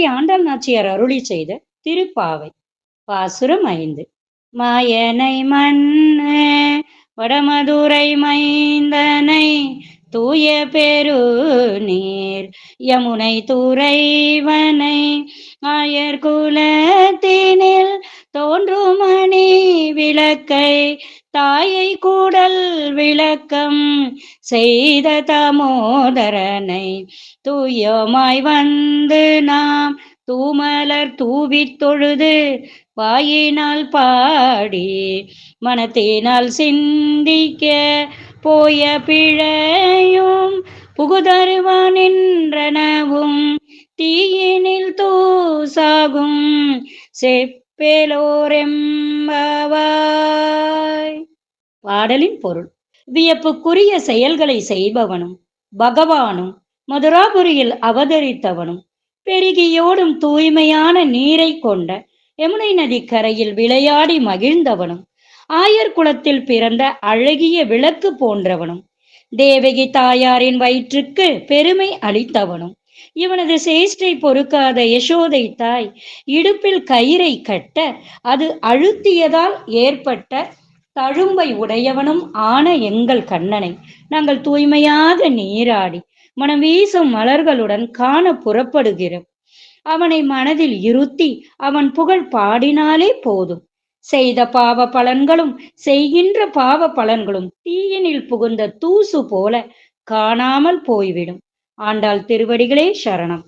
ஸ்ரீ ஆண்டாள் நாச்சியார் அருளி செய்த திருப்பாவை? பாசுரம் ஐந்து. மாயனை மண்ணு வடமதுரை மைந்தனை தூய பெரு நீர் யமுனை துறைவனை ஆயர் குலத்தினில் தோன்றுமணி விளக்கை தாயை கூடல் விளக்கம் செய்த தமோதரனை தூயமாய் வந்து நாம் தூமலர் தூவி தொழுது வாயினால் பாடி மனத்தினால் சிந்திக்க போய பிழையும் புகுதருவான் என்றனவும் தீயினில் தூசாகும் செப்பேலோரெம்பவாய் பாடலின் பொருள். வியப்புக்குரிய செயல்களை செய்பவனும் பகவானும் மதுராபுரியில் அவதரித்தவனும் பெருகியோடும் தூய்மையான நீரை கொண்ட யமுனை நதிக்கரையில் விளையாடி மகிழ்ந்தவனும் ஆயர் குலத்தில் பிறந்த அழகிய விளக்கு போன்றவனும் தேவகி தாயாரின் வயிற்றுக்கு பெருமை அளித்தவனும் இவனது சேஷ்டை பொறுக்காத யசோதை தாய் இடுப்பில் கயிறை கட்ட அது அழுத்தியதால் ஏற்பட்ட தழும்பை உடையவனும் ஆன எங்கள் கண்ணனை. நாங்கள் தூய்மையாக நீராடி மனம் வீசும் மலர்களுடன் காண புறப்படுகிறோம். அவனை மனதில் இருத்தி அவன் புகழ் பாடினாலே போதும். செய்த பாவ பலன்களும் செய்கின்ற பாவ பலன்களும் தீயினில் புகுந்த தூசு போல காணாமல் போய்விடும். ஆண்டாள் திருவடிகளே சரணம்.